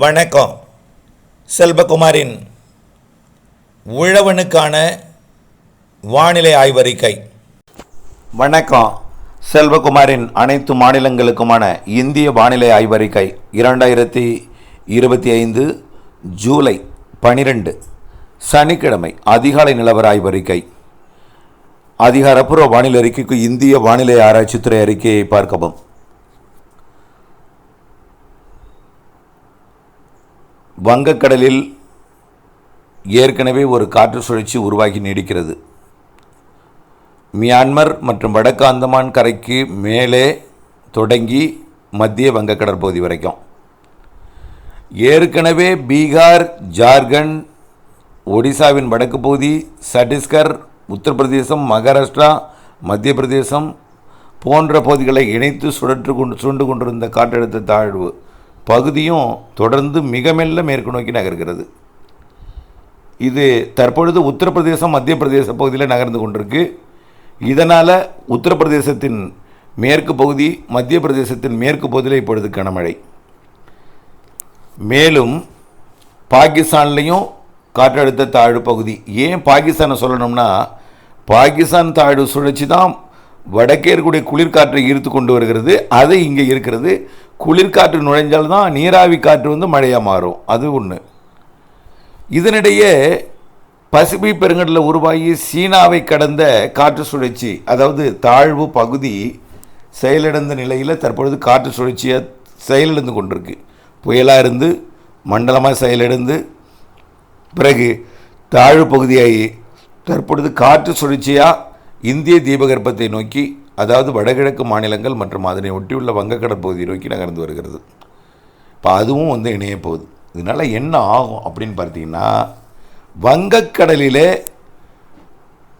வணக்கம். செல்வகுமாரின் உழவனுக்கான வானிலை ஆய்வறிக்கை. வணக்கம். செல்வகுமாரின் அனைத்து மாநிலங்களுக்குமான இந்திய வானிலை ஆய்வறிக்கை இரண்டாயிரத்தி இருபத்தி ஐந்து ஜூலை பனிரெண்டு சனிக்கிழமை அதிகாலை நிலவர ஆய்வறிக்கை. அதிகாரப்பூர்வ வானிலை அறிக்கைக்கு இந்திய வானிலை ஆராய்ச்சித்துறை அறிக்கையை பார்க்கவும். வங்கக்கடலில் ஏற்கனவே ஒரு காற்று சுழற்சி உருவாகி நீடிக்கிறது. மியான்மர் மற்றும் வடக்கு அந்தமான் கரைக்கு மேலே தொடங்கி மத்திய வங்கக்கடல் பகுதி வரைக்கும். ஏற்கனவே பீகார் ஜார்க்கண்ட் ஒடிசாவின் வடக்கு பகுதி சட்டீஸ்கர் உத்தரப்பிரதேசம் மகாராஷ்டிரா மத்திய பிரதேசம் போன்ற பகுதிகளை இணைத்து சுழற்று கொண்டு சுண்டு கொண்டிருந்த காற்றழுத்த தாழ்வு பகுதியும் தொடர்ந்து மிக மெல்ல மேற்கு நோக்கி நகர்கிறது. இது தற்பொழுது உத்தரப்பிரதேசம் மத்திய பிரதேச பகுதியில் நகர்ந்து கொண்டிருக்கு. இதனால் உத்தரப்பிரதேசத்தின் மேற்கு பகுதி மத்திய பிரதேசத்தின் மேற்கு பகுதியில் இப்பொழுது கனமழை. மேலும் பாகிஸ்தான்லேயும் காற்றழுத்த தாழ்வு பகுதி. ஏன் பாகிஸ்தானை சொல்லணும்னா பாகிஸ்தான் தாழ்வு சுழற்சி தான் வடக்கே இருக்கக்கூடிய குளிர்காற்றை ஈர்த்து கொண்டு வருகிறது. அது இங்கே இருக்கிறது. குளிர்காற்று நுழைஞ்சால் தான் நீராவி காற்று வந்து மழையாக மாறும். அது ஒன்று இதனிடையே பசிபிக் பெருங்கடலில் உருவாகி சீனாவை கடந்த காற்று சுழற்சி அதாவது தாழ்வு பகுதி செயலிழந்த நிலையில் தற்பொழுது காற்று சுழற்சியாக செயலிழந்து கொண்டிருக்கு. புயலாக இருந்து மண்டலமாக செயலிழந்து பிறகு தாழ்வு பகுதியாகி தற்பொழுது காற்று சுழற்சியாக இந்திய தீபகற்பத்தை நோக்கி அதாவது வடகிழக்கு மாநிலங்கள் மற்றும் அதனை ஒட்டியுள்ள வங்கக்கடல் பகுதியை நோக்கி நகர்ந்து வருகிறது. இப்போ அதுவும் வந்து இணைய போகுது. இதனால் என்ன ஆகும் அப்படின்னு பார்த்தீங்கன்னா வங்கக்கடலிலே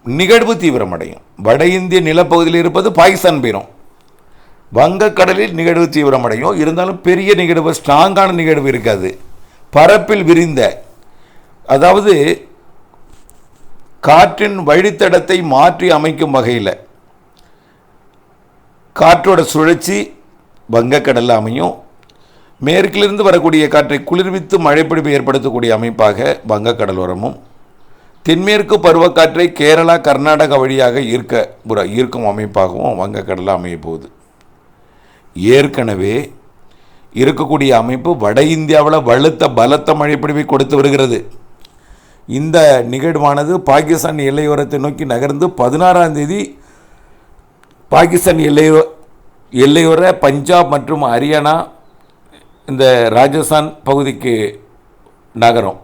நிகழ்வு தீவிரமடையும். வட இந்திய நிலப்பகுதியில் இருப்பது பாகிஸ்தான் போயிடும் வங்கக்கடலில் நிகழ்வு தீவிரமடையும். இருந்தாலும் பெரிய நிகழ்வு ஸ்ட்ராங்கான நிகழ்வு இருக்காது. பரப்பில் விரிந்த அதாவது காற்றின் வழித்தடத்தை மாற்றி அமைக்கும் வகையில் காற்றோட சுழற்சி வங்கக்கடலில் அமையும். மேற்கிலிருந்து வரக்கூடிய காற்றை குளிர்வித்து மழைப்பிடிப்பு ஏற்படுத்தக்கூடிய அமைப்பாக வங்கக்கடலோரமும் தென்மேற்கு பருவக்காற்றை கேரளா கர்நாடகா வழியாக ஈர்க்க ஈர்க்கும் அமைப்பாகவும் வங்கக்கடலில் அமைய போகுது. ஏற்கனவே இருக்கக்கூடிய அமைப்பு வட இந்தியாவில் வலுத்த பலத்த மழைப்பிடிவை கொடுத்து வருகிறது. இந்த நிகழ்வானது பாகிஸ்தான் எல்லையோரத்தை நோக்கி நகர்ந்து பதினாறாம் தேதி பாகிஸ்தான் எல்லையோ எல்லையோர பஞ்சாப் மற்றும் ஹரியானா இந்த ராஜஸ்தான் பகுதிக்கு நகரும்.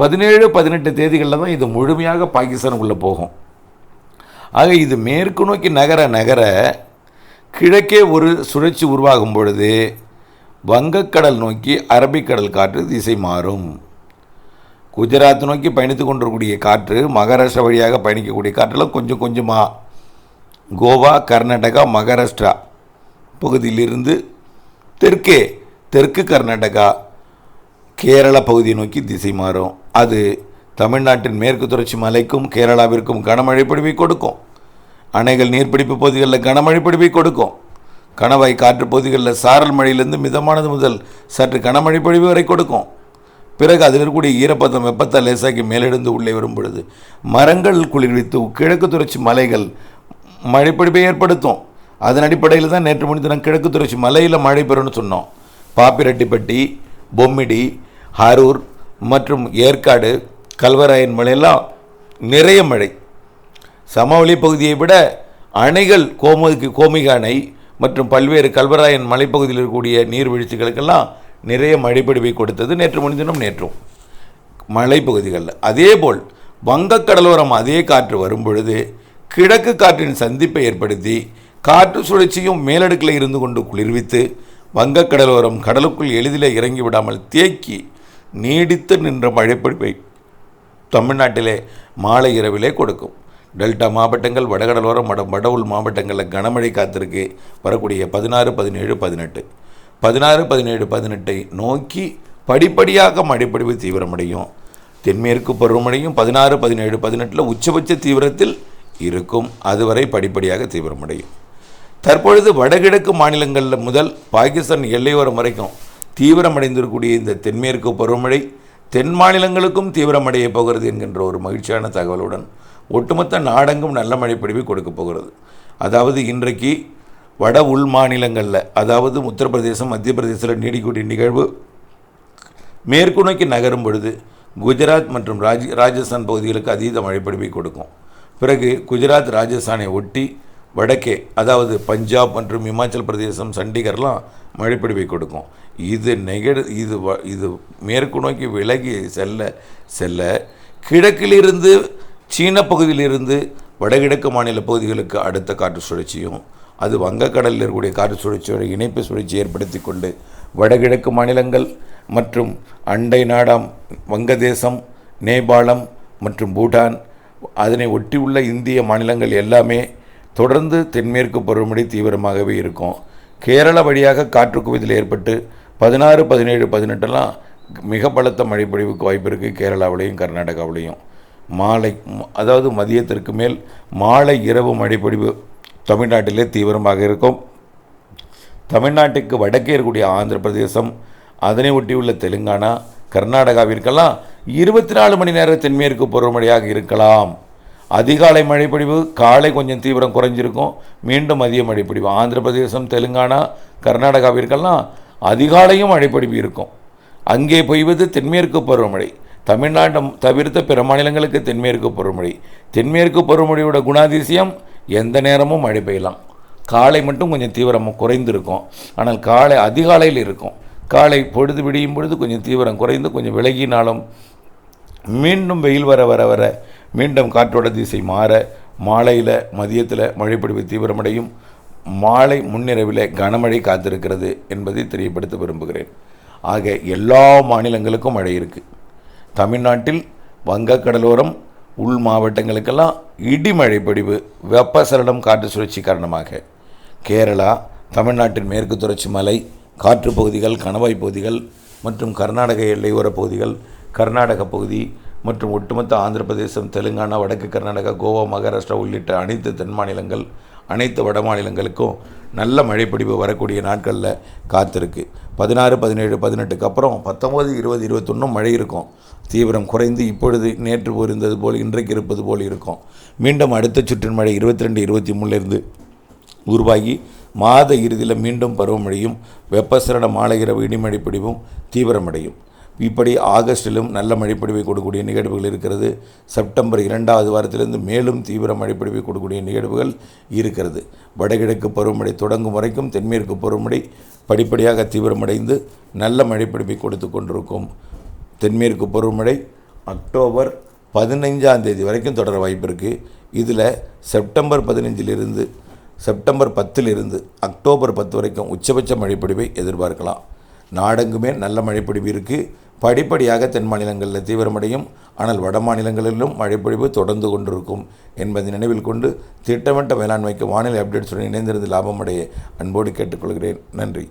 பதினேழு பதினெட்டு தேதிகளில் தான் இது முழுமையாக பாகிஸ்தானுக்குள்ளே போகும். ஆக இது மேற்கு நோக்கி நகர நகர கிழக்கே ஒரு சுழற்சி உருவாகும் பொழுது வங்கக்கடல் நோக்கி அரபிக்கடல் காற்று திசை மாறும். குஜராத் நோக்கி பயணித்து கொண்டிருக்கூடிய காற்று மகாராஷ்டிரா வழியாக பயணிக்கக்கூடிய காற்றெல்லாம் கொஞ்சம் கொஞ்சமாக கோவா கர்நாடகா மகாராஷ்டிரா பகுதியிலிருந்து தெற்கே தெற்கு கர்நாடகா கேரள பகுதியை நோக்கி திசை மாறும். அது தமிழ்நாட்டின் மேற்கு தொடர்ச்சி மலைக்கும் கேரளாவிற்கும் கனமழை பொழிவை கொடுக்கும். அணைகள் நீர்பிடிப்பு பகுதிகளில் கனமழை பொழிவை கொடுக்கும். கணவாய் காற்று பகுதிகளில் சாரல் மழையிலிருந்து மிதமானது முதல் சற்று கனமழை பொழிவு வரை கொடுக்கும். பிறகு அதில் இருக்கக்கூடிய ஈரப்பதம் வெப்பத்தை லேசாக்கி மேலெழுந்து உள்ளே வரும் பொழுது மரங்கள் குளிர்வித்து கிழக்கு தொடர்ச்சி மலைகள் மழைப்பொழிவை ஏற்படுத்தும். அதன் அடிப்படையில் தான் நேற்று முன்தினம் கிழக்கு தொடர்ச்சி மலையில் மழை பெறும்னு சொன்னோம். பாப்பிரெட்டிப்பட்டி பொம்மிடி ஹரூர் மற்றும் ஏற்காடு கல்வராயன் மலையெல்லாம் நிறைய மழை. சமவெளி பகுதியை விட அணைகள் கோமுக்கு கோமிக அணை மற்றும் பல்வேறு கல்வராயன் மலைப்பகுதியில் இருக்கக்கூடிய நீர்வீழ்ச்சிகளுக்கெல்லாம் நிறைய மழைப்பொழிவை கொடுத்தது நேற்று முன்தினம் நேற்றும். மலைப்பகுதிகளில். அதேபோல் வங்கக்கடலோரம் அதே காற்று வரும்பொழுது கிழக்கு காற்றின் சந்திப்பை ஏற்படுத்தி காற்று சுழற்சியும் மேலடுக்கில் இருந்து கொண்டு குளிர்வித்து வங்கக்கடலோரம் கடலுக்குள் எளிதில் இறங்கி விடாமல் தேக்கி நீடித்து நின்ற மழைப்பொழிவை தமிழ்நாட்டிலே மாலை இரவிலே கொடுக்கும். டெல்டா மாவட்டங்கள் வடகடலோரம் வட வடவுள் மாவட்டங்களில் கனமழை காத்திருக்கு. வரக்கூடிய பதினாறு பதினேழு பதினெட்டு. பதினாறு பதினேழு பதினெட்டை நோக்கி படிப்படியாக மழைப்பொழிவு தீவிரமடையும். தென்மேற்கு பருவமழையும் பதினாறு பதினேழு பதினெட்டில் உச்சபட்ச தீவிரத்தில் இருக்கும். அதுவரை படிப்படியாக தீவிரமடையும். தற்பொழுது வடகிழக்கு மாநிலங்களில் முதல் பாகிஸ்தான் எல்லையோரம் வரைக்கும் தீவிரமடைந்திருக்கக்கூடிய இந்த தென்மேற்கு பருவமழை தென் மாநிலங்களுக்கும் தீவிரமடைய போகிறது என்கின்ற ஒரு மகிழ்ச்சியான தகவலுடன் ஒட்டுமொத்த நாடெங்கும் நல்ல மழை கொடுக்கப் போகிறது. அதாவது இன்றைக்கு வட உள் மாநிலங்களில் அதாவது உத்தரப்பிரதேசம் மத்திய பிரதேசத்தில் நீடிக்கூடிய நிகழ்வு மேற்கு நோக்கி நகரும் பொழுது குஜராத் மற்றும் ராஜ் ராஜஸ்தான் பகுதிகளுக்கு அதீத மழைப்பொழிவை கொடுக்கும். பிறகு குஜராத் ராஜஸ்தானை ஒட்டி வடக்கே அதாவது பஞ்சாப் மற்றும் இமாச்சல் பிரதேசம் சண்டிகர்லாம் மழைப்பொழிவை கொடுக்கும். இது நெகடு இது வ- இது மேற்கு நோக்கி விலகி செல்ல செல்ல கிழக்கிலிருந்து சீன பகுதியிலிருந்து வடகிழக்கு மாநில பகுதிகளுக்கு அடுத்த காற்று சுழற்சியும் அது வங்கக்கடலில் இருக்கக்கூடிய காற்று சுழற்சியோட இணைப்பு சுழற்சி ஏற்படுத்தி கொண்டு வடகிழக்கு மாநிலங்கள் மற்றும் அண்டை நாடாம் வங்கதேசம் நேபாளம் மற்றும் பூட்டான் அதனை ஒட்டியுள்ள இந்திய மாநிலங்கள் எல்லாமே தொடர்ந்து தென்மேற்கு பருவமழை தீவிரமாகவே இருக்கும். கேரள வழியாக காற்று குவிதல் ஏற்பட்டு பதினாறு பதினேழு பதினெட்டெல்லாம் மிக பலத்த மழைப்பொழிவுக்கு வாய்ப்பு இருக்குது கேரளாவிலையும் கர்நாடகாவிலையும். மாலை அதாவது மதியத்திற்கு மேல் மாலை இரவு மழைப்பொழிவு தமிழ்நாட்டிலே தீவிரமாக இருக்கும். தமிழ்நாட்டுக்கு வடக்கே இருக்கக்கூடிய ஆந்திர பிரதேசம் அதனை ஒட்டியுள்ள தெலுங்கானா கர்நாடகாவிற்கெல்லாம் இருபத்தி நாலு மணி நேர தென்மேற்கு பருவமழையாக இருக்கலாம். அதிகாலை மழைப்பொழிவு காலை கொஞ்சம் தீவிரம் குறைஞ்சிருக்கும். மீண்டும் மதிய மழைப்பொழிவு. ஆந்திர பிரதேசம் தெலுங்கானா கர்நாடகாவிற்கெல்லாம் அதிகாலையும் மழைப்பொழிவு இருக்கும். அங்கே பெய்வது தென்மேற்கு பருவமழை. தமிழ்நாட்டை தவிர்த்த பிற மாநிலங்களுக்கு தென்மேற்கு பருவமழை தென்மேற்கு பருவமழையோட குணாதிசயம் எந்த நேரமும் மழை பெய்யலாம். காலை மட்டும் கொஞ்சம் தீவிரம் குறைந்திருக்கும். ஆனால் காலை அதிகாலையில் இருக்கும். காலை பொழுது விடியும் பொழுது கொஞ்சம் தீவிரம் குறைந்து கொஞ்சம் விலகினாலும் மீண்டும் வெயில் வர வர வர மீண்டும் காற்றோட திசை மாற மாலையில் மதியத்தில் மழைப்பொழிவு தீவிரமடையும். மாலை முன்னிரவில் கனமழை காத்திருக்கிறது என்பதை தெரியப்படுத்த விரும்புகிறேன். ஆக எல்லா மாநிலங்களுக்கும் மழை இருக்குது தமிழ்நாட்டில் வங்கக்கடலோரம் உள் மாவட்டங்களுக்கெல்லாம் இடிமழை பொடிவு வெப்பசலனம் காற்று சுழற்சி காரணமாக. கேரளா தமிழ்நாட்டின் மேற்கு தொடர்ச்சி மலை காற்று பகுதிகள் கணவாய் பகுதிகள் மற்றும் கர்நாடக எல்லையோர பகுதிகள் கர்நாடக பகுதி மற்றும் ஒட்டுமொத்த ஆந்திர பிரதேசம் தெலுங்கானா வடக்கு கர்நாடகா கோவா மகாராஷ்டிரா உள்ளிட்ட அனைத்து தென் மாநிலங்கள் அனைத்து வட மாநிலங்களுக்கும் நல்ல மழைப்பொழிவு வரக்கூடிய நாட்களில் காத்திருக்கு. பதினாறு பதினேழு பதினெட்டுக்கு அப்புறம் பத்தொம்போது இருபது இருபத்தொன்னும் மழை இருக்கும். தீவிரம் குறைந்து இப்பொழுது நேற்று இருந்தது போல் இன்றைக்கு இருப்பது போல் இருக்கும். மீண்டும் அடுத்த சுற்றின் மழை இருபத்தி ரெண்டு இருபத்தி மூணுலேருந்து உருவாகி மாத இறுதியில் மீண்டும் பருவமழையும் வெப்பசரண மாலை இரவு இடிமழை பிடிவும் தீவிரமடையும். இப்படி ஆகஸ்டிலும் நல்ல மழைப்பொழிவை கொடுக்கக்கூடிய நிகழ்வுகள் இருக்கிறது. செப்டம்பர் இரண்டாவது வாரத்திலிருந்து மேலும் தீவிர மழைப்பொழிவை கொடுக்கக்கூடிய நிகழ்வுகள் இருக்கிறது. வடகிழக்கு பருவமழை தொடங்கும் வரைக்கும் தென்மேற்கு பருவமழை படிப்படியாக தீவிரமடைந்து நல்ல மழைப்பொழிவை கொடுத்து கொண்டிருக்கும். தென்மேற்கு பருவமழை அக்டோபர் பதினைஞ்சாம் தேதி வரைக்கும் தொடர வாய்ப்பு இருக்குது இதில் செப்டம்பர் பதினைஞ்சிலிருந்து செப்டம்பர் பத்திலிருந்து அக்டோபர் பத்து வரைக்கும் உச்சபட்ச மழைப்பொழிவை எதிர்பார்க்கலாம். நாடெங்குமே நல்ல மழைப்பொழிவு இருக்குது படிப்படியாக தென் மாநிலங்களில் தீவிரமடையும். ஆனால் வட மாநிலங்களிலும் மழைப்பொழிவு தொடர்ந்து கொண்டிருக்கும் என்பதை நினைவில் கொண்டு திட்டமிட்ட வேளாண்மைக்கு வானிலை அப்டேட்ஸுடன் இணைந்திருந்து லாபமடைய அன்போடு கேட்டுக்கொள்கிறேன். நன்றி.